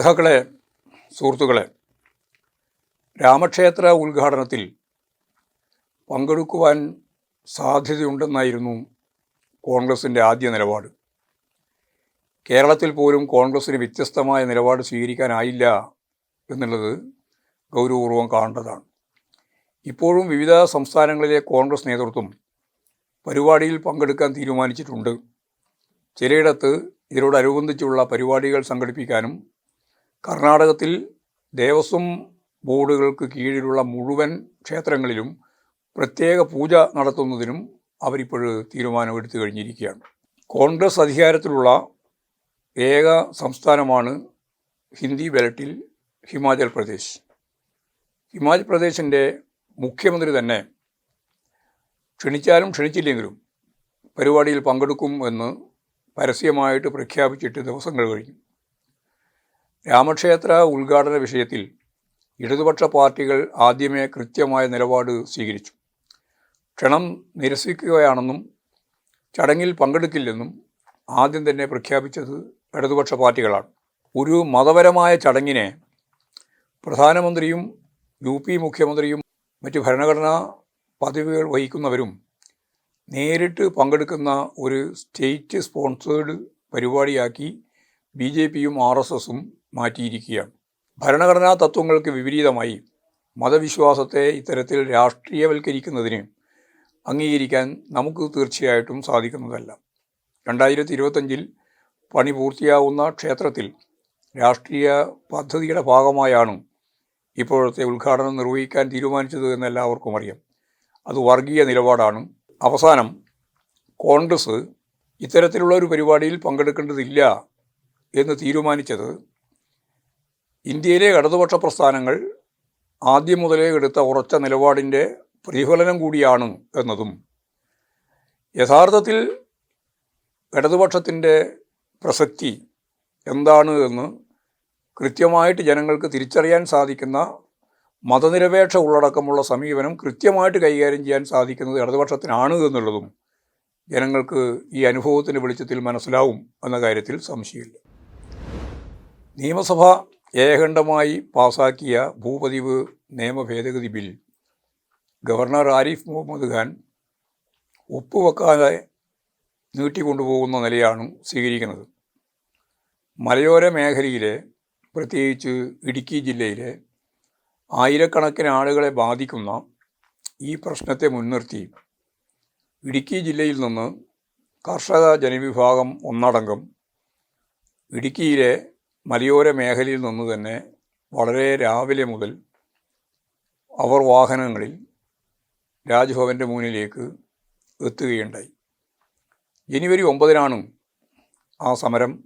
സഖാക്കളെ സുഹൃത്തുക്കളെ രാമക്ഷേത്ര ഉദ്ഘാടനത്തിൽ പങ്കെടുക്കുവാൻ സാധ്യതയുണ്ടെന്നായിരുന്നു കോൺഗ്രസിന്റെ ആദ്യ നിലപാട്. കേരളത്തിൽ പോലും കോൺഗ്രസ്സിന് വ്യത്യസ്തമായ നിലപാട് സ്വീകരിക്കാനായില്ല എന്നുള്ളത് ഗൗരവപൂർവം കാണേണ്ടതാണ്. ഇപ്പോഴും വിവിധ സംസ്ഥാനങ്ങളിലെ കോൺഗ്രസ് നേതൃത്വം പരിപാടിയിൽ പങ്കെടുക്കാൻ തീരുമാനിച്ചിട്ടുണ്ട്. ചിലയിടത്ത് ഇതിനോടനുബന്ധിച്ചുള്ള പരിപാടികൾ സംഘടിപ്പിക്കാനും കർണാടകത്തിൽ ദേവസ്വം ബോർഡുകൾക്ക് കീഴിലുള്ള മുഴുവൻ ക്ഷേത്രങ്ങളിലും പ്രത്യേക പൂജ നടത്തുന്നതിനും അവരിപ്പോൾ തീരുമാനമെടുത്തു കഴിഞ്ഞിരിക്കുകയാണ്. കോൺഗ്രസ് അധികാരത്തിലുള്ള ഏക സംസ്ഥാനമാണ് ഹിന്ദി ബെലറ്റിൽ ഹിമാചൽ പ്രദേശ്. ഹിമാചൽ പ്രദേശിന്റെ മുഖ്യമന്ത്രി തന്നെ ക്ഷണിച്ചാലും ക്ഷണിച്ചില്ലെങ്കിലും പരിപാടിയിൽ പങ്കെടുക്കും എന്ന് പരസ്യമായിട്ട് പ്രഖ്യാപിച്ചിട്ട് ദിവസങ്ങൾ കഴിഞ്ഞു. രാമക്ഷേത്ര ഉദ്ഘാടന വിഷയത്തിൽ ഇടതുപക്ഷ പാർട്ടികൾ ആദ്യമേ കൃത്യമായ നിലപാട് സ്വീകരിച്ചു. ക്ഷണം നിരസിക്കുകയാണെന്നും ചടങ്ങിൽ പങ്കെടുക്കില്ലെന്നും ആദ്യം തന്നെ പ്രഖ്യാപിച്ചത് ഇടതുപക്ഷ പാർട്ടികളാണ്. ഒരു മതപരമായ ചടങ്ങിനെ പ്രധാനമന്ത്രിയും യു പി മുഖ്യമന്ത്രിയും മറ്റ് ഭരണഘടനാ പദവികൾ വഹിക്കുന്നവരും നേരിട്ട് പങ്കെടുക്കുന്ന ഒരു സ്റ്റേറ്റ് സ്പോൺസേഡ് പരിപാടിയാക്കി ബി ജെ പിയും ആർ എസ് എസും മാറ്റിയിരിക്കുകയാണ്. ഭരണഘടനാ തത്വങ്ങൾക്ക് വിപരീതമായി മതവിശ്വാസത്തെ ഇത്തരത്തിൽ രാഷ്ട്രീയവൽക്കരിക്കുന്നതിന് അംഗീകരിക്കാൻ നമുക്ക് തീർച്ചയായിട്ടും സാധിക്കുന്നതല്ല. രണ്ടായിരത്തി ഇരുപത്തഞ്ചിൽ പണി പൂർത്തിയാവുന്ന ക്ഷേത്രത്തിൽ രാഷ്ട്രീയ പദ്ധതിയുടെ ഭാഗമായാണ് ഇപ്പോഴത്തെ ഉദ്ഘാടനം നിർവഹിക്കാൻ തീരുമാനിച്ചത് എന്ന് എല്ലാവർക്കും അറിയാം. അത് വർഗീയ നിലപാടാണ്. അവസാനം കോൺഗ്രസ് ഇത്തരത്തിലുള്ള ഒരു പരിപാടിയിൽ പങ്കെടുക്കേണ്ടതില്ല എന്ന് തീരുമാനിച്ചത് ഇന്ത്യയിലെ ഇടതുപക്ഷ പ്രസ്ഥാനങ്ങൾ ആദ്യം മുതലേ എടുത്ത ഉറച്ച നിലപാടിന്റെ പ്രതിഫലനം കൂടിയാണ് എന്നതും യഥാർത്ഥത്തിൽ ഇടതുപക്ഷത്തിന്റെ പ്രസക്തി എന്താണ് എന്ന് കൃത്യമായിട്ട് ജനങ്ങൾക്ക് തിരിച്ചറിയാൻ സാധിക്കുന്ന മതനിരപേക്ഷ ഉള്ളടക്കമുള്ള സമീപനം കൃത്യമായിട്ട് കൈകാര്യം ചെയ്യാൻ സാധിക്കുന്നത് ഇടതുപക്ഷത്തിനാണ് എന്നുള്ളതും ജനങ്ങൾക്ക് ഈ അനുഭവത്തിന്റെ വെളിച്ചത്തിൽ മനസ്സിലാവും എന്ന കാര്യത്തിൽ സംശയമില്ല. നിയമസഭ ഏകണ്ഠമായി പാസാക്കിയ ഭൂപതിവ് നിയമ ഭേദഗതി ബിൽ ഗവർണർ ആരിഫ് മുഹമ്മദ് ഖാൻ ഒപ്പുവെക്കാതെ നീട്ടിക്കൊണ്ടുപോകുന്ന നിലയാണ് സ്വീകരിക്കുന്നത്. മലയോര മേഖലയിലെ പ്രത്യേകിച്ച് ഇടുക്കി ജില്ലയിലെ ആയിരക്കണക്കിന് ആളുകളെ ബാധിക്കുന്ന ഈ പ്രശ്നത്തെ മുൻനിർത്തി ഇടുക്കി ജില്ലയിൽ നിന്ന് കർഷക ജനവിഭാഗം ഒന്നടങ്കം ഇടുക്കിയിലെ മലയോര മേഖലയിൽ നിന്ന് തന്നെ വളരെ രാവിലെ മുതൽ അവർ വാഹനങ്ങളിൽ രാജ്ഭവന്റെ മുന്നിലേക്ക് എത്തുകയുണ്ടായി. ജനുവരി ഒമ്പതിനാണ് ആ സമരം.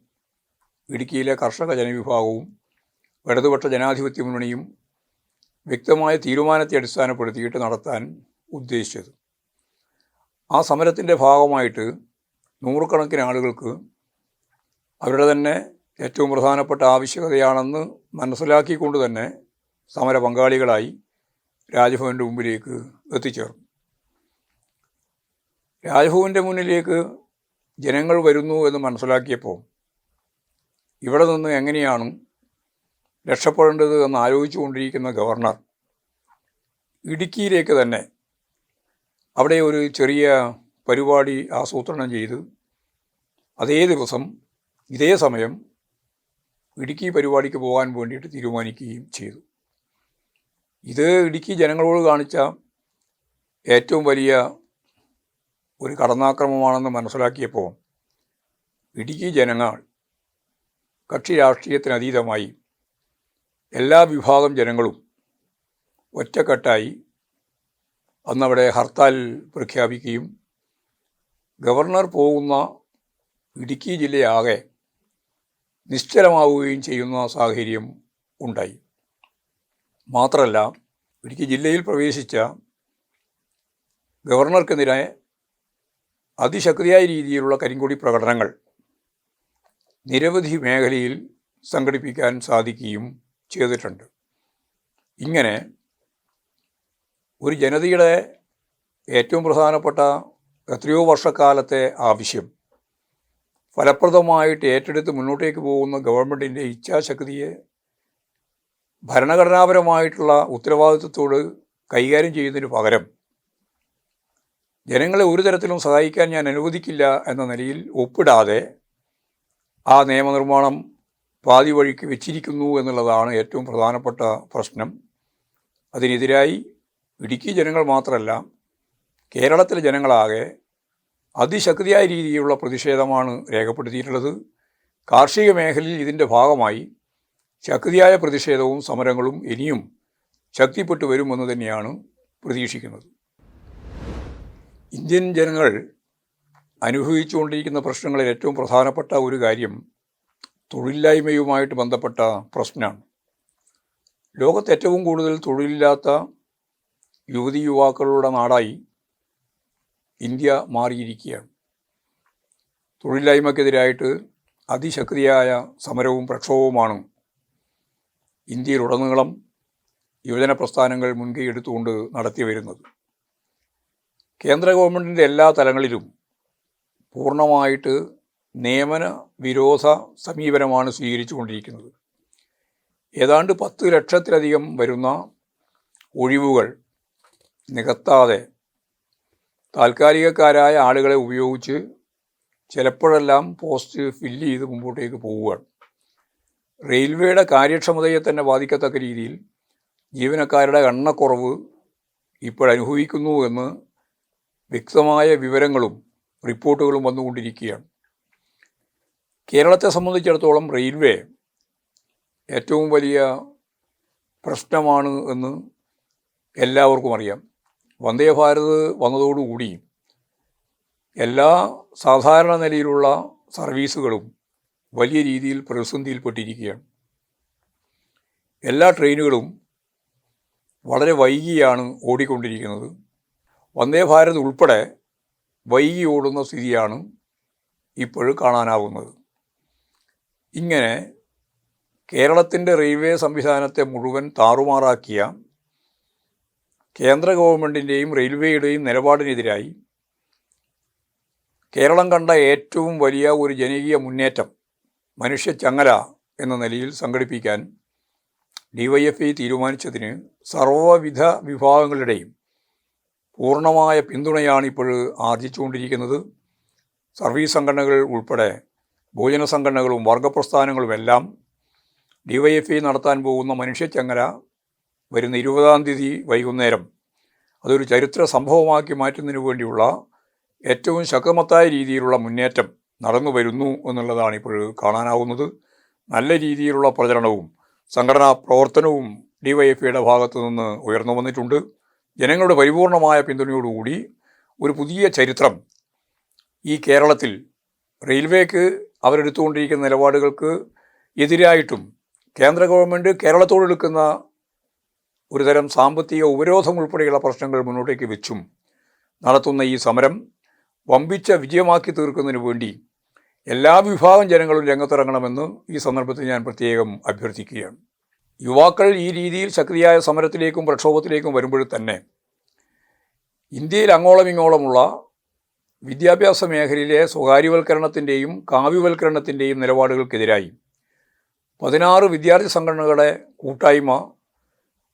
ഇടുക്കിയിലെ കർഷക ജനവിഭാഗവും ഇടതുപക്ഷ ജനാധിപത്യ മുന്നണിയും വ്യക്തമായ തീരുമാനത്തെ അടിസ്ഥാനപ്പെടുത്തിയിട്ട് നടത്താൻ ഉദ്ദേശിച്ചത്. ആ സമരത്തിന്റെ ഭാഗമായിട്ട് നൂറുകണക്കിന് ആളുകൾക്ക് അവരുടെ തന്നെ ഏറ്റവും പ്രധാനപ്പെട്ട ആവശ്യകതയാണെന്ന് മനസ്സിലാക്കിക്കൊണ്ട് തന്നെ സമര പങ്കാളികളായി രാജ്ഭവന്റെ മുമ്പിലേക്ക് എത്തിച്ചേർന്നു. രാജ്ഭവന്റെ മുന്നിലേക്ക് ജനങ്ങൾ വരുന്നു എന്ന് മനസ്സിലാക്കിയപ്പോൾ ഇവിടെ നിന്ന് എങ്ങനെയാണ് രക്ഷപ്പെടേണ്ടത് എന്ന് ആലോചിച്ചു കൊണ്ടിരിക്കുന്ന ഗവർണർ ഇടുക്കിയിലേക്ക് തന്നെ അവിടെ ഒരു ചെറിയ പരിപാടി ആസൂത്രണം ചെയ്ത് അതേ ദിവസം ഇതേ സമയം ഇടുക്കി പരിപാടിക്ക് പോകാൻ വേണ്ടിയിട്ട് തീരുമാനിക്കുകയും ചെയ്തു. ഇത് ഇടുക്കി ജനങ്ങളോട് കാണിച്ച ഏറ്റവും വലിയ ഒരു കടന്നാക്രമമാണെന്ന് മനസ്സിലാക്കിയപ്പോൾ ഇടുക്കി ജനങ്ങൾ കക്ഷി രാഷ്ട്രീയത്തിനതീതമായി എല്ലാ വിഭാഗം ജനങ്ങളും ഒറ്റക്കെട്ടായി അന്നവിടെ ഹർത്താൽ പ്രഖ്യാപിക്കുകയും ഗവർണർ പോകുന്ന ഇടുക്കി ജില്ലയാകെ നിശ്ചലമാവുകയും ചെയ്യുന്ന സാഹചര്യം ഉണ്ടായി. മാത്രമല്ല ഒരിക്കൽ ജില്ലയിൽ പ്രവേശിച്ച ഗവർണർക്കെതിരെ അതിശക്തിയായ രീതിയിലുള്ള കരിങ്കൊടി പ്രകടനങ്ങൾ നിരവധി മേഖലയിൽ സംഘടിപ്പിക്കാൻ സാധിക്കുകയും ചെയ്തിട്ടുണ്ട്. ഇങ്ങനെ ഒരു ജനതയുടെ ഏറ്റവും പ്രധാനപ്പെട്ട എത്രയോ വർഷക്കാലത്തെ ആവശ്യം ഫലപ്രദമായിട്ട് ഏറ്റെടുത്ത് മുന്നോട്ടേക്ക് പോകുന്ന ഗവൺമെന്റിന്റെ ഇച്ഛാശക്തിയെ ഭരണഘടനാപരമായിട്ടുള്ള ഉത്തരവാദിത്വത്തോട് കൈകാര്യം ചെയ്യുന്നതിന് പകരം ജനങ്ങളെ ഒരു തരത്തിലും സഹായിക്കാൻ ഞാൻ അനുവദിക്കില്ല എന്ന നിലയിൽ ഒപ്പിടാതെ ആ നിയമനിർമ്മാണം പാതി വഴിക്ക് വെച്ചിരിക്കുന്നു എന്നുള്ളതാണ് ഏറ്റവും പ്രധാനപ്പെട്ട പ്രശ്നം. അതിനെതിരായി ഇടുക്കി ജനങ്ങൾ മാത്രമല്ല കേരളത്തിലെ ജനങ്ങളാകെ അതിശക്തിയായ രീതിയിലുള്ള പ്രതിഷേധമാണ് രേഖപ്പെടുത്തിയിട്ടുള്ളത്. കാർഷിക മേഖലയിൽ ഇതിന്റെ ഭാഗമായി ശക്തിയായ പ്രതിഷേധവും സമരങ്ങളും ഇനിയും ശക്തിപ്പെട്ടു വരുമെന്ന് തന്നെയാണ് പ്രതീക്ഷിക്കുന്നത്. ഇന്ത്യൻ ജനങ്ങൾ അനുഭവിച്ചുകൊണ്ടിരിക്കുന്ന പ്രശ്നങ്ങളിൽ ഏറ്റവും പ്രധാനപ്പെട്ട ഒരു കാര്യം തൊഴിലില്ലായ്മയുമായിട്ട് ബന്ധപ്പെട്ട പ്രശ്നമാണ്. ലോകത്ത് ഏറ്റവും കൂടുതൽ തൊഴിലില്ലാത്ത യുവതി യുവാക്കളുടെ നാടായി ഇന്ത്യ മാറിയിരിക്കുകയാണ്. തൊഴിലില്ലായ്മക്കെതിരായിട്ട് അതിശക്തിയായ സമരവും പ്രക്ഷോഭവുമാണ് ഇന്ത്യയിലുടനീളം യുവജന പ്രസ്ഥാനങ്ങൾ മുൻകൈ എടുത്തുകൊണ്ട് നടത്തി വരുന്നത്. കേന്ദ്ര ഗവൺമെന്റിന്റെ എല്ലാ തലങ്ങളിലും പൂർണമായിട്ട് നിയമന വിരോധ സമീപനമാണ് സ്വീകരിച്ചുകൊണ്ടിരിക്കുന്നത്. ഏതാണ്ട് പത്ത് ലക്ഷത്തിലധികം വരുന്ന ഒഴിവുകൾ നികത്താതെ താൽക്കാലികക്കാരായ ആളുകളെ ഉപയോഗിച്ച് ചിലപ്പോഴെല്ലാം പോസ്റ്റ് ഫില്ല് ചെയ്ത് മുമ്പോട്ടേക്ക് പോവുകയാണ്. റെയിൽവേയുടെ കാര്യക്ഷമതയെ തന്നെ ബാധിക്കത്തക്ക രീതിയിൽ ജീവനക്കാരുടെ എണ്ണക്കുറവ് ഇപ്പോഴനുഭവിക്കുന്നു എന്ന് വ്യക്തമായ വിവരങ്ങളും റിപ്പോർട്ടുകളും വന്നുകൊണ്ടിരിക്കുകയാണ്. കേരളത്തെ സംബന്ധിച്ചിടത്തോളം റെയിൽവേ ഏറ്റവും വലിയ പ്രശ്നമാണ് എന്ന് എല്ലാവർക്കും അറിയാം. വന്ദേ ഭാരത് വന്നതോടുകൂടി എല്ലാ സാധാരണ നിലയിലുള്ള സർവീസുകളും വലിയ രീതിയിൽ പ്രതിസന്ധിയിൽപ്പെട്ടിരിക്കുകയാണ്. എല്ലാ ട്രെയിനുകളും വളരെ വൈകിയാണ് ഓടിക്കൊണ്ടിരിക്കുന്നത്. വന്ദേ ഭാരത് ഉൾപ്പെടെ വൈകി ഓടുന്ന സ്ഥിതിയാണ് ഇപ്പോഴും കാണാനാവുന്നത്. ഇങ്ങനെ കേരളത്തിന്റെ റെയിൽവേ സംവിധാനത്തെ മുഴുവൻ താറുമാറാക്കിയ കേന്ദ്ര ഗവൺമെന്റിന്റെയും റെയിൽവേയുടെയും നിലപാടിനെതിരായി കേരളം കണ്ട ഏറ്റവും വലിയ ഒരു ജനകീയ മുന്നേറ്റം മനുഷ്യ ചങ്ങല എന്ന നിലയിൽ സംഘടിപ്പിക്കാൻ ഡിവൈഎഫ്ഐ തീരുമാനിച്ചതിന് സർവവിധ വിഭാഗങ്ങളുടെയും പൂർണമായ പിന്തുണയാണ് ഇപ്പോൾ ആർജിച്ചുകൊണ്ടിരിക്കുന്നത്. സർവീസ് സംഘടനകൾ ഉൾപ്പെടെ ഭോജന സംഘടനകളും വർഗപ്രസ്ഥാനങ്ങളുമെല്ലാം ഡിവൈഎഫ്ഐ നടത്താൻ പോകുന്ന മനുഷ്യച്ചങ്ങല വരുന്ന ഇരുപതാം തീയതി വൈകുന്നേരം അതൊരു ചരിത്ര സംഭവമാക്കി മാറ്റുന്നതിന് വേണ്ടിയുള്ള ഏറ്റവും ശക്തമത്തായ രീതിയിലുള്ള മുന്നേറ്റം നടന്നു വരുന്നു എന്നുള്ളതാണ് ഇപ്പോൾ കാണാനാവുന്നത്. നല്ല രീതിയിലുള്ള പ്രചരണവും സംഘടനാ പ്രവർത്തനവും ഡി വൈ എഫ് ഐയുടെ ഭാഗത്തു നിന്ന് ഉയർന്നു വന്നിട്ടുണ്ട്. ജനങ്ങളുടെ പരിപൂർണമായ പിന്തുണയോടുകൂടി ഒരു പുതിയ ചരിത്രം ഈ കേരളത്തിൽ റെയിൽവേക്ക് അവരെടുത്തുകൊണ്ടിരിക്കുന്ന നിലപാടുകൾക്ക് എതിരായിട്ടും കേന്ദ്ര ഗവൺമെന്റ് കേരളത്തോടെടുക്കുന്ന ഒരുതരം സാമ്പത്തിക ഉപരോധം ഉൾപ്പെടെയുള്ള പ്രശ്നങ്ങൾ മുന്നോട്ടേക്ക് വെച്ചും നടത്തുന്ന ഈ സമരം വമ്പിച്ച വിജയമാക്കി തീർക്കുന്നതിന് വേണ്ടി എല്ലാ വിഭാഗം ജനങ്ങളും രംഗത്തിറങ്ങണമെന്ന് ഈ സന്ദർഭത്തിൽ ഞാൻ പ്രത്യേകം അഭ്യർത്ഥിക്കുകയാണ്. യുവാക്കൾ ഈ രീതിയിൽ ശക്തിയായ സമരത്തിലേക്കും പ്രക്ഷോഭത്തിലേക്കും വരുമ്പോൾ തന്നെ ഇന്ത്യയിൽ അങ്ങോളം ഇങ്ങോളമുള്ള വിദ്യാഭ്യാസ മേഖലയിലെ സ്വകാര്യവൽക്കരണത്തിന്റെയും കാവ്യവൽക്കരണത്തിന്റെയും നിലപാടുകൾക്കെതിരായി പതിനാറ് വിദ്യാർത്ഥി സംഘടനകളുടെ കൂട്ടായ്മ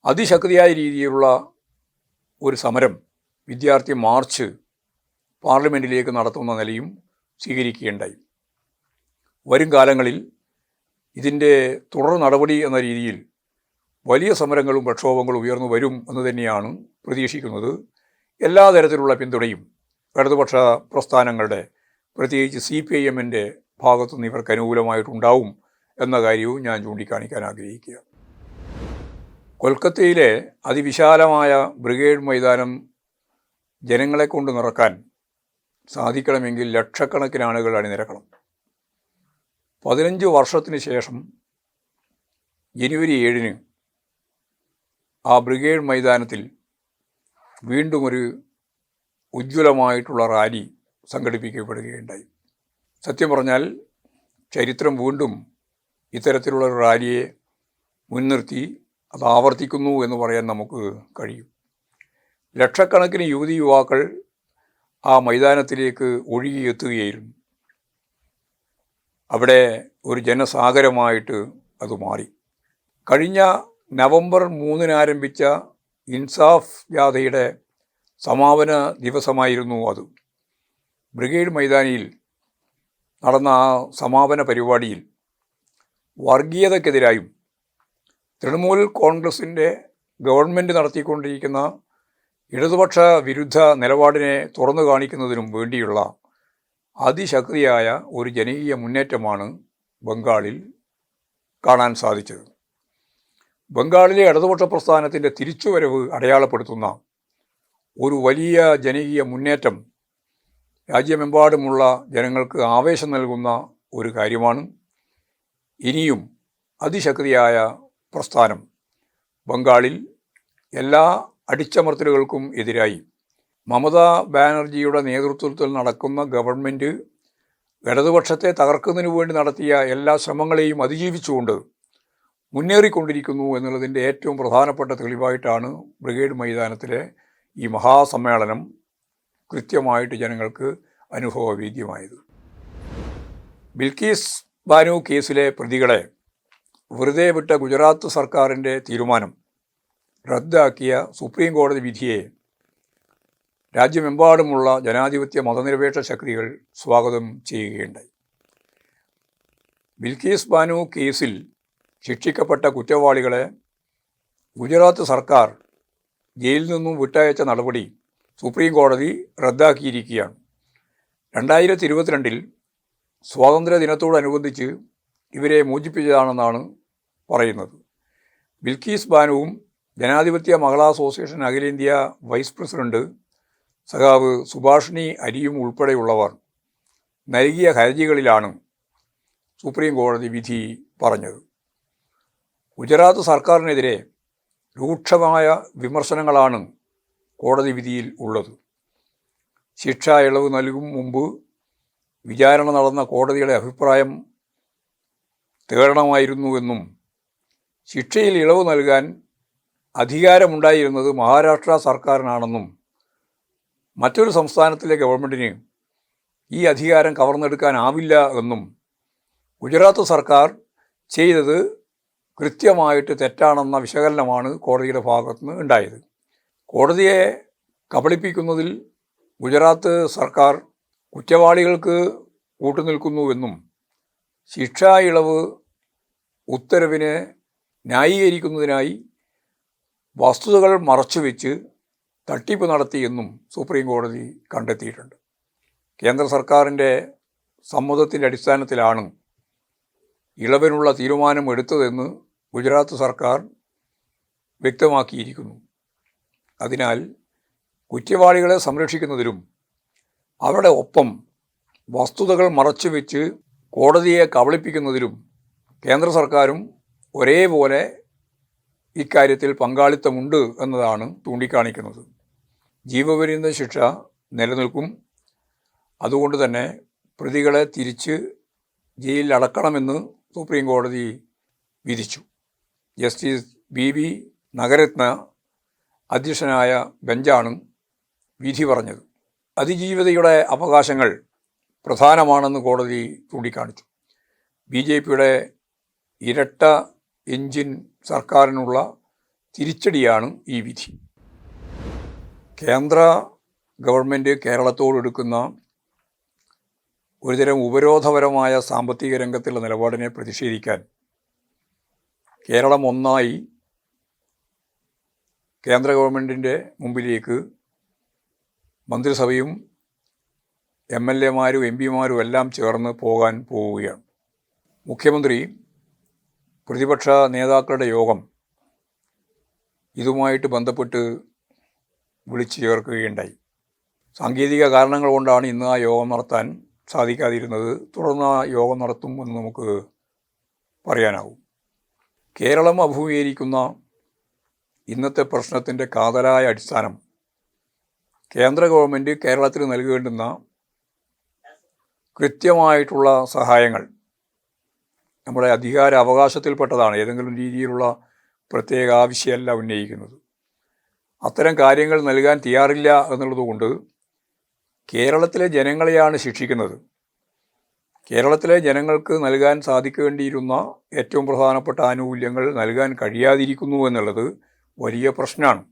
അതിശക്തിയായ രീതിയിലുള്ള ഒരു സമരം വിദ്യാർത്ഥി മാർച്ച് പാർലമെന്റിലേക്ക് നടത്തുന്ന നിലയും സ്വീകരിക്കുകയുണ്ടായി. വരും കാലങ്ങളിൽ ഇതിന്റെ തുടർ നടപടി എന്ന രീതിയിൽ വലിയ സമരങ്ങളും പ്രക്ഷോഭങ്ങളും ഉയർന്നു വരും എന്ന് തന്നെയാണ് പ്രതീക്ഷിക്കുന്നത്. എല്ലാ തരത്തിലുള്ള പിന്തുണയും ഇടതുപക്ഷ പ്രസ്ഥാനങ്ങളുടെ പ്രത്യേകിച്ച് സി പി ഐ എമ്മിന്റെ ഭാഗത്തുനിന്ന് ഇവർക്ക് അനുകൂലമായിട്ടുണ്ടാവും എന്ന കാര്യവും ഞാൻ ചൂണ്ടിക്കാണിക്കാൻ ആഗ്രഹിക്കുക കൊൽക്കത്തയിലെ അതിവിശാലമായ ബ്രിഗേഡ് മൈതാനം ജനങ്ങളെ കൊണ്ട് നിറക്കാൻ സാധിക്കണമെങ്കിൽ ലക്ഷക്കണക്കിന് ആളുകൾ അണിനിരക്കണം. പതിനഞ്ച് വർഷത്തിന് ശേഷം ജനുവരി ഏഴിന് ആ ബ്രിഗേഡ് മൈതാനത്തിൽ വീണ്ടും ഒരു ഉജ്ജ്വലമായിട്ടുള്ള റാലി സംഘടിപ്പിക്കപ്പെടുകയുണ്ടായി. സത്യം പറഞ്ഞാൽ ചരിത്രം വീണ്ടും ഇത്തരത്തിലുള്ള റാലിയെ മുൻനിർത്തി അത് ആവർത്തിക്കുന്നു എന്ന് പറയാൻ നമുക്ക് കഴിയും. ലക്ഷക്കണക്കിന് യുവതി യുവാക്കൾ ആ മൈതാനത്തിലേക്ക് ഒഴുകിയെത്തുകയായിരുന്നു. അവിടെ ഒരു ജനസാഗരമായിട്ട് അത് മാറി. കഴിഞ്ഞ നവംബർ മൂന്നിന് ആരംഭിച്ച ഇൻസാഫ് ജാഥയുടെ സമാപന ദിവസമായിരുന്നു അത്. ബ്രിഗേഡ് മൈതാനിയിൽ നടന്ന ആ സമാപന പരിപാടിയിൽ വർഗീയതക്കെതിരായും തൃണമൂൽ കോൺഗ്രസിന്റെ ഗവൺമെന്റ് നടത്തിക്കൊണ്ടിരിക്കുന്ന ഇടതുപക്ഷ വിരുദ്ധ നിലപാടിനെ തുറന്നു കാണിക്കുന്നതിനും വേണ്ടിയുള്ള അതിശക്തിയായ ഒരു ജനകീയ മുന്നേറ്റമാണ് ബംഗാളിൽ കാണാൻ സാധിച്ചത്. ബംഗാളിലെ ഇടതുപക്ഷ പ്രസ്ഥാനത്തിന്റെ തിരിച്ചുവരവ് അടയാളപ്പെടുത്തുന്ന ഒരു വലിയ ജനകീയ മുന്നേറ്റം രാജ്യമെമ്പാടുമുള്ള ജനങ്ങൾക്ക് ആവേശം നൽകുന്ന ഒരു കാര്യമാണ്. ഇനിയും അതിശക്തിയായ പ്രസ്ഥാനം. ബംഗാളിൽ എല്ലാ അടിച്ചമർത്തലുകൾക്കും എതിരായി. മമതാ ബാനർജിയുടെ നേതൃത്വത്തിൽ നടക്കുന്ന ഗവൺമെന്റ് ഇടതുപക്ഷത്തെ തകർക്കുന്നതിന് വേണ്ടി നടത്തിയ എല്ലാ ശ്രമങ്ങളെയും അതിജീവിച്ചുകൊണ്ട് മുന്നേറിക്കൊണ്ടിരിക്കുന്നു എന്നുള്ളതിന്റെ ഏറ്റവും പ്രധാനപ്പെട്ട തെളിവായിട്ടാണ് ബ്രിഗേഡ് മൈതാനത്തിലെ ഈ മഹാസമ്മേളനം കൃത്യമായിട്ട് ജനങ്ങൾക്ക് അനുഭവവേദ്യമായത് ബിൽക്കീസ് ബാനു കേസിലെ പ്രതികളെ വെറുതെ വിട്ട ഗുജറാത്ത് സർക്കാരിന്റെ തീരുമാനം റദ്ദാക്കിയ സുപ്രീം കോടതി വിധിയെ രാജ്യമെമ്പാടുമുള്ള ജനാധിപത്യ മതനിരപേക്ഷ ശക്തികൾ സ്വാഗതം ചെയ്യുകയുണ്ടായി. ബിൽക്കീസ് ബാനു കേസിൽ ശിക്ഷിക്കപ്പെട്ട കുറ്റവാളികളെ ഗുജറാത്ത് സർക്കാർ ജയിലിൽ നിന്നും വിട്ടയച്ച നടപടി സുപ്രീം കോടതി റദ്ദാക്കിയിരിക്കുകയാണ്. രണ്ടായിരത്തി ഇരുപത്തിരണ്ടിൽ സ്വാതന്ത്ര്യ ദിനത്തോടനുബന്ധിച്ച് ഇവരെ മോചിപ്പിച്ചതാണെന്നാണ് പറയുന്നത്. ബിൽക്കീസ് ബാനുവും ജനാധിപത്യ മഹിളാ അസോസിയേഷൻ അഖിലേന്ത്യാ വൈസ് പ്രസിഡന്റ് സഖാവ് സുഭാഷിണി അരിയും ഉൾപ്പെടെയുള്ളവർ നൽകിയ ഹർജികളിലാണ് സുപ്രീം കോടതി വിധി പറഞ്ഞത്. ഗുജറാത്ത് സർക്കാരിനെതിരെ രൂക്ഷമായ വിമർശനങ്ങളാണ് കോടതി വിധിയിൽ ഉള്ളത്. ശിക്ഷ ഇളവ് നൽകും മുമ്പ് വിചാരണ നടന്ന കോടതിയുടെ അഭിപ്രായം തേടണമായിരുന്നുവെന്നും ശിക്ഷയിൽ ഇളവ് നൽകാൻ അധികാരമുണ്ടായിരുന്നത് മഹാരാഷ്ട്ര സർക്കാരിനാണെന്നും മറ്റൊരു സംസ്ഥാനത്തിലെ ഗവൺമെന്റിന് ഈ അധികാരം കവർന്നെടുക്കാനാവില്ല എന്നും ഗുജറാത്ത് സർക്കാർ ചെയ്തത് കൃത്യമായിട്ട് തെറ്റാണെന്ന വിശകലനമാണ് കോടതിയുടെ ഭാഗത്തുനിന്ന് ഉണ്ടായത്. കോടതിയെ കബളിപ്പിക്കുന്നതിൽ ഗുജറാത്ത് സർക്കാർ കുറ്റവാളികൾക്ക് കൂട്ടുനിൽക്കുന്നുവെന്നും ശിക്ഷാ ഇളവ് ഉത്തരവിനെ ന്യായീകരിക്കുന്നതിനായി വസ്തുതകൾ മറച്ചുവെച്ച് തട്ടിപ്പ് നടത്തിയെന്നും സുപ്രീം കോടതി കണ്ടെത്തിയിട്ടുണ്ട്. കേന്ദ്ര സർക്കാരിന്റെ സമ്മതത്തിന്റെ അടിസ്ഥാനത്തിലാണ് ഇളവിനുള്ള തീരുമാനം എടുത്തതെന്ന് ഗുജറാത്ത് സർക്കാർ വ്യക്തമാക്കിയിരിക്കുന്നു. അതിനാൽ കുറ്റവാളികളെ സംരക്ഷിക്കുന്നതിലും അവരുടെ ഒപ്പം വസ്തുതകൾ മറച്ചുവെച്ച് കോടതിയെ കബളിപ്പിക്കുന്നതിലും കേന്ദ്ര സർക്കാരും ഒരേപോലെ ഇക്കാര്യത്തിൽ പങ്കാളിത്തമുണ്ട് എന്നതാണ് ചൂണ്ടിക്കാണിക്കുന്നത്. ജീവപര്യന്ത ശിക്ഷ നിലനിൽക്കും. അതുകൊണ്ട് തന്നെ പ്രതികളെ തിരിച്ച് ജയിലിൽ അടക്കണമെന്ന് സുപ്രീം കോടതി വിധിച്ചു. ജസ്റ്റിസ് ബി ബി നഗരത്ന അധ്യക്ഷനായ ബെഞ്ചാണ് വിധി പറഞ്ഞത്. അതിജീവിതയുടെ അവകാശങ്ങൾ പ്രധാനമാണെന്ന് കോടതി ചൂണ്ടിക്കാണിച്ചു. ബി ജെ പിയുടെ ഇരട്ട എഞ്ചിൻ സർക്കാരിനുള്ള തിരിച്ചടിയാണ് ഈ വിധി. കേന്ദ്ര ഗവൺമെന്റ് കേരളത്തോട് എടുക്കുന്ന ഒരുതരം ഉപരോധപരമായ സാമ്പത്തിക രംഗത്തുള്ള നിലപാടിനെ പ്രതിഷേധിക്കാൻ കേരളം ഒന്നായി കേന്ദ്ര ഗവൺമെന്റിന്റെ മുമ്പിലേക്ക് മന്ത്രിസഭയും എം എൽ എമാരും എം പിമാരും എല്ലാം ചേർന്ന് പോകാൻ പോവുകയാണ്. മുഖ്യമന്ത്രി പ്രതിപക്ഷ നേതാക്കളുടെ യോഗം ഇതുമായിട്ട് ബന്ധപ്പെട്ട് വിളിച്ചു ചേർക്കുകയുണ്ടായി. സാങ്കേതിക കാരണങ്ങൾ കൊണ്ടാണ് ഇന്ന് ആ യോഗം നടത്താൻ സാധിക്കാതിരുന്നത്. തുടർന്ന് ആ യോഗം നടത്തും എന്ന് നമുക്ക് പറയാനാവും കേരളം അഭിമുഖീകരിക്കുന്ന ഇന്നത്തെ പ്രശ്നത്തിന്റെ കാതലായ അടിസ്ഥാനം കേന്ദ്ര ഗവൺമെന്റ് കേരളത്തിന് നൽകേണ്ടുന്ന കൃത്യമായിട്ടുള്ള സഹായങ്ങൾ നമ്മുടെ അധികാര അവകാശത്തിൽപ്പെട്ടതാണ് ഏതെങ്കിലും രീതിയിലുള്ള പ്രത്യേക ആവശ്യമല്ല ഉന്നയിക്കുന്നത്. അത്തരം കാര്യങ്ങൾ നൽകാൻ തയ്യാറില്ല എന്നുള്ളതുകൊണ്ട് കേരളത്തിലെ ജനങ്ങളെയാണ് ശിക്ഷിക്കുന്നത്. കേരളത്തിലെ ജനങ്ങൾക്ക് നൽകാൻ സാധിക്കേണ്ടിയിരുന്ന ഏറ്റവും പ്രധാനപ്പെട്ട ആനുകൂല്യങ്ങൾ നൽകാൻ കഴിയാതിരിക്കുന്നു എന്നുള്ളത് വലിയ പ്രശ്നമാണ്.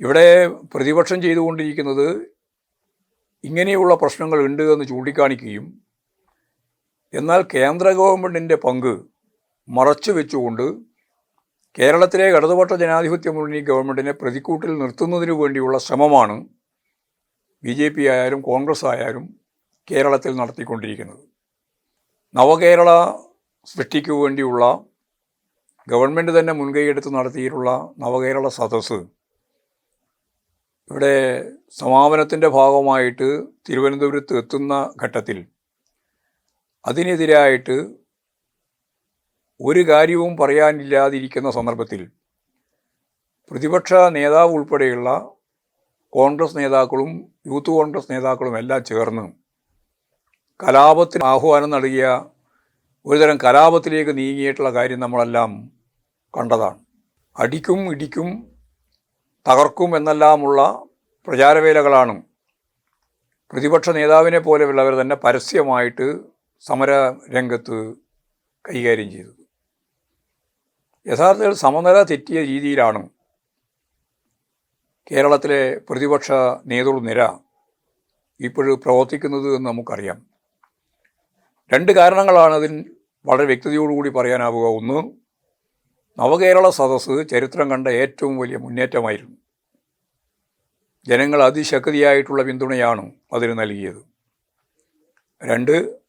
ഇവിടെ പ്രതിപക്ഷം ചെയ്തുകൊണ്ടിരിക്കുന്നത് ഇങ്ങനെയുള്ള പ്രശ്നങ്ങൾ ഉണ്ട് എന്ന് ചൂണ്ടിക്കാണിക്കുകയും എന്നാൽ കേന്ദ്ര ഗവൺമെന്റിന്റെ പങ്ക് മറച്ചു വെച്ചുകൊണ്ട് കേരളത്തിലെ ഇടതുപക്ഷ ജനാധിപത്യ മുന്നണി ഗവൺമെന്റിനെ പ്രതിക്കൂട്ടിൽ നിർത്തുന്നതിന് വേണ്ടിയുള്ള ശ്രമമാണ് ബി ജെ പി ആയാലും കോൺഗ്രസ് ആയാലും കേരളത്തിൽ നടത്തിക്കൊണ്ടിരിക്കുന്നത്. നവകേരള സൃഷ്ടിക്കു വേണ്ടിയുള്ള ഗവൺമെന്റ് തന്നെ മുൻകൈയെടുത്ത് നടത്തിയിട്ടുള്ള നവകേരള സദസ്സ് ഇവിടെ സമാപനത്തിന്റെ ഭാഗമായിട്ട് തിരുവനന്തപുരത്ത് എത്തുന്ന ഘട്ടത്തിൽ അതിനെതിരായിട്ട് ഒരു കാര്യവും പറയാനില്ലാതിരിക്കുന്ന സന്ദർഭത്തിൽ പ്രതിപക്ഷ നേതാവ് ഉൾപ്പെടെയുള്ള കോൺഗ്രസ് നേതാക്കളും യൂത്ത് കോൺഗ്രസ് നേതാക്കളും എല്ലാം ചേർന്ന് കലാപത്തിന് ആഹ്വാനം നൽകിയ ഒരുതരം കലാപത്തിലേക്ക് നീങ്ങിയിട്ടുള്ള കാര്യം നമ്മളെല്ലാം കണ്ടതാണ്. അടിക്കും ഇടിക്കും തകർക്കും എന്നെല്ലാമുള്ള പ്രചാരവേലകളാണ് പ്രതിപക്ഷ നേതാവിനെ പോലെയുള്ളവർ തന്നെ പരസ്യമായിട്ട് സമര രംഗത്ത് കൈകാര്യം ചെയ്തത്. യഥാർത്ഥത്തിൽ സമനില തെറ്റിയ രീതിയിലാണ് കേരളത്തിലെ പ്രതിപക്ഷ നേതൃനിര ഇപ്പോഴും പ്രവർത്തിക്കുന്നത് എന്ന് നമുക്കറിയാം. രണ്ട് കാരണങ്ങളാണ് അതിന് വളരെ വ്യക്തതയോടുകൂടി പറയാനാവുക. ഒന്ന് നവകേരള സദസ്സ് ചരിത്രം കണ്ട ഏറ്റവും വലിയ മുന്നേറ്റമായിരുന്നു. ജനങ്ങൾ അതിശക്തിയായിട്ടുള്ള പിന്തുണയാണ് അതിന് നൽകിയത്. രണ്ട്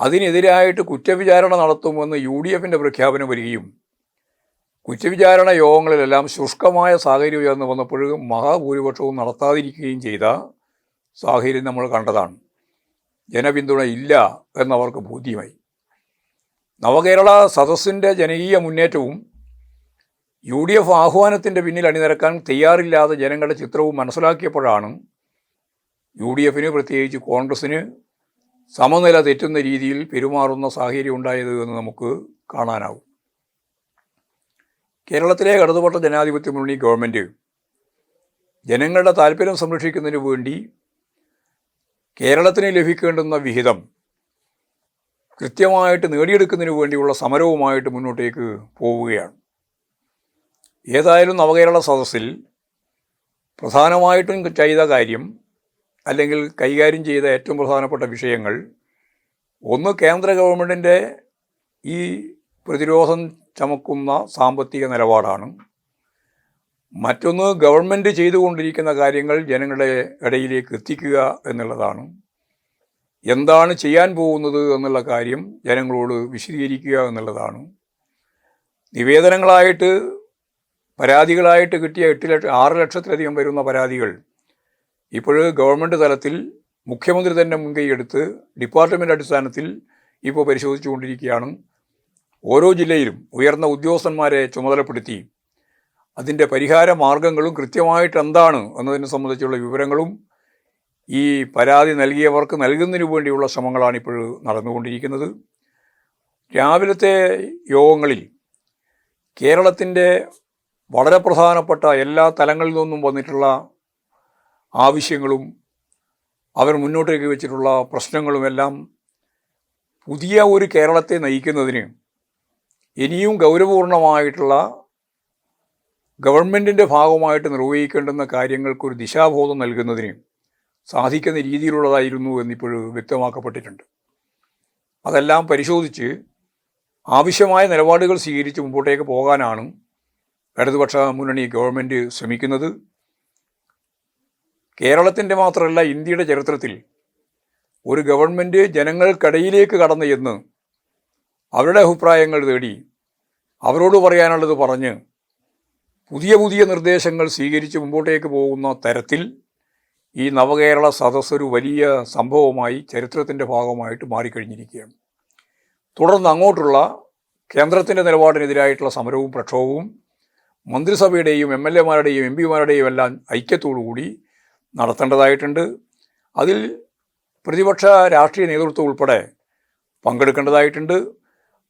അതിനെതിരായിട്ട് കുറ്റവിചാരണ നടത്തുമെന്ന് യു ഡി എഫിന്റെ പ്രഖ്യാപനം വരികയും കുറ്റവിചാരണ യോഗങ്ങളിലെല്ലാം ശുഷ്കമായ സാഹചര്യം ഉയർന്നു വന്നപ്പോഴും മഹാഭൂരിപക്ഷവും നടത്താതിരിക്കുകയും ചെയ്ത സാഹചര്യം നമ്മൾ കണ്ടതാണ്. ജനപിന്തുണ ഇല്ല എന്നവർക്ക് ബോധ്യമായി. നവകേരള സദസ്സിന്റെ ജനകീയ മുന്നേറ്റവും യു ഡി എഫ് ആഹ്വാനത്തിന്റെ പിന്നിൽ അണിനിരക്കാൻ തയ്യാറില്ലാതെ ജനങ്ങളുടെ ചിത്രവും മനസ്സിലാക്കിയപ്പോഴാണ് യു ഡി എഫിന് പ്രത്യേകിച്ച് കോൺഗ്രസ്സിന് സമനില തെറ്റുന്ന രീതിയിൽ പെരുമാറുന്ന സാഹചര്യം ഉണ്ടായത് എന്ന് നമുക്ക് കാണാനാവും. കേരളത്തിലെ ഇടതുപക്ഷ ജനാധിപത്യ മുന്നണി ഗവൺമെന്റ് ജനങ്ങളുടെ താല്പര്യം സംരക്ഷിക്കുന്നതിന് വേണ്ടി കേരളത്തിന് ലഭിക്കേണ്ടുന്ന വിഹിതം കൃത്യമായിട്ട് നേടിയെടുക്കുന്നതിന് വേണ്ടിയുള്ള സമരവുമായിട്ട് മുന്നോട്ടേക്ക് പോവുകയാണ്. ഏതായാലും നവകേരള സദസ്സിൽ പ്രധാനമായിട്ടും ചെയ്ത കാര്യം അല്ലെങ്കിൽ കൈകാര്യം ചെയ്ത ഏറ്റവും പ്രധാനപ്പെട്ട വിഷയങ്ങൾ ഒന്ന് കേന്ദ്ര ഗവൺമെന്റിന്റെ ഈ പ്രതിരോധം ചമക്കുന്ന സാമ്പത്തിക നിലപാടാണ്. മറ്റൊന്ന് ഗവൺമെന്റ് ചെയ്തുകൊണ്ടിരിക്കുന്ന കാര്യങ്ങൾ ജനങ്ങളുടെ ഇടയിലേക്ക് എത്തിക്കുക എന്നുള്ളതാണ്. എന്താണ് ചെയ്യാൻ പോകുന്നത് എന്നുള്ള കാര്യം ജനങ്ങളോട് വിശദീകരിക്കുക എന്നുള്ളതാണ്. നിവേദനങ്ങളായിട്ട് പരാതികളായിട്ട് കിട്ടിയ എട്ട് ലക്ഷം ആറ് ലക്ഷത്തിലധികം വരുന്ന പരാതികൾ ഇപ്പോഴ് ഗവൺമെന്റ് തലത്തിൽ മുഖ്യമന്ത്രി തന്നെ മുൻകൈയെടുത്ത് ഡിപ്പാർട്ട്മെന്റ് അടിസ്ഥാനത്തിൽ ഇപ്പോൾ പരിശോധിച്ചുകൊണ്ടിരിക്കുകയാണ്. ഓരോ ജില്ലയിലും ഉയർന്ന ഉദ്യോഗസ്ഥന്മാരെ ചുമതലപ്പെടുത്തി അതിന്റെ പരിഹാര മാർഗങ്ങളും കൃത്യമായിട്ട് എന്താണ് എന്നതിനെ സംബന്ധിച്ചുള്ള വിവരങ്ങളും ഈ പരാതി നൽകിയവർക്ക് നൽകുന്നതിനു വേണ്ടിയുള്ള ശ്രമങ്ങളാണ് ഇപ്പോൾ നടന്നുകൊണ്ടിരിക്കുന്നത്. രാവിലത്തെ യോഗങ്ങളിൽ കേരളത്തിന്റെ വളരെ പ്രധാനപ്പെട്ട എല്ലാ തലങ്ങളിൽ നിന്നും വന്നിട്ടുള്ള ആവശ്യങ്ങളും അവർ മുന്നോട്ടേക്ക് വെച്ചിട്ടുള്ള പ്രശ്നങ്ങളുമെല്ലാം പുതിയ ഒരു കേരളത്തെ നയിക്കുന്നതിന് ഇനിയും ഗൗരവപൂർണമായിട്ടുള്ള ഗവൺമെന്റിന്റെ ഭാഗമായിട്ട് നിർവഹിക്കേണ്ടുന്ന കാര്യങ്ങൾക്കൊരു ദിശാബോധം നൽകുന്നതിന് സാധിക്കുന്ന രീതിയിലുള്ളതായിരുന്നു എന്നിപ്പോൾ വ്യക്തമാക്കപ്പെട്ടിട്ടുണ്ട്. അതെല്ലാം പരിശോധിച്ച് ആവശ്യമായ നിലപാടുകൾ സ്വീകരിച്ച് മുമ്പോട്ടേക്ക് പോകാനാണ് ഇടതുപക്ഷ മുന്നണി ഗവൺമെന്റ് ശ്രമിക്കുന്നത്. കേരളത്തിന്റെ മാത്രമല്ല ഇന്ത്യയുടെ ചരിത്രത്തിൽ ഒരു ഗവൺമെന്റ് ജനങ്ങൾക്കിടയിലേക്ക് കടന്നു ചെന്ന് അവരുടെ അഭിപ്രായങ്ങൾ തേടി അവരോട് പറയാനുള്ളത് പറഞ്ഞ് പുതിയ പുതിയ നിർദ്ദേശങ്ങൾ സ്വീകരിച്ച് മുമ്പോട്ടേക്ക് പോകുന്ന തരത്തിൽ ഈ നവകേരള സദസ്സൊരു വലിയ സംഭവമായി ചരിത്രത്തിന്റെ ഭാഗമായിട്ട് മാറിക്കഴിഞ്ഞിരിക്കുകയാണ്. തുടർന്ന് അങ്ങോട്ടുള്ള കേന്ദ്രത്തിന്റെ നിലപാടിനെതിരായിട്ടുള്ള സമരവും പ്രക്ഷോഭവും മന്ത്രിസഭയുടെയും എം എൽ എമാരുടെയും എം പിമാരുടെയും എല്ലാം ഐക്യത്തോടുകൂടി നടത്തേണ്ടതായിട്ടുണ്ട്. അതിൽ പ്രതിപക്ഷ രാഷ്ട്രീയ നേതൃത്വം ഉൾപ്പെടെ പങ്കെടുക്കേണ്ടതായിട്ടുണ്ട്.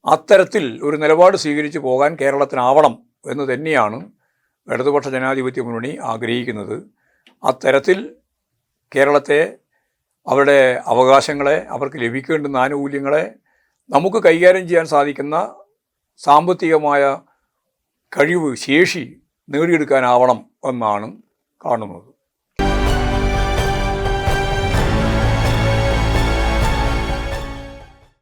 അത്തരത്തിൽ ഒരു നിലപാട് സ്വീകരിച്ച് പോകാൻ കേരളത്തിനാവണം എന്ന് തന്നെയാണ് ഇടതുപക്ഷ ജനാധിപത്യ മുന്നണി ആഗ്രഹിക്കുന്നത്. അത്തരത്തിൽ കേരളത്തെ അവരുടെ അവകാശങ്ങളെ അവർക്ക് ലഭിക്കേണ്ടുന്ന ആനുകൂല്യങ്ങളെ നമുക്ക് കൈകാര്യം ചെയ്യാൻ സാധിക്കുന്ന സാമ്പത്തികമായ കഴിവ് ശേഷി നേടിയെടുക്കാനാവണം എന്നാണ് കാണുന്നത്.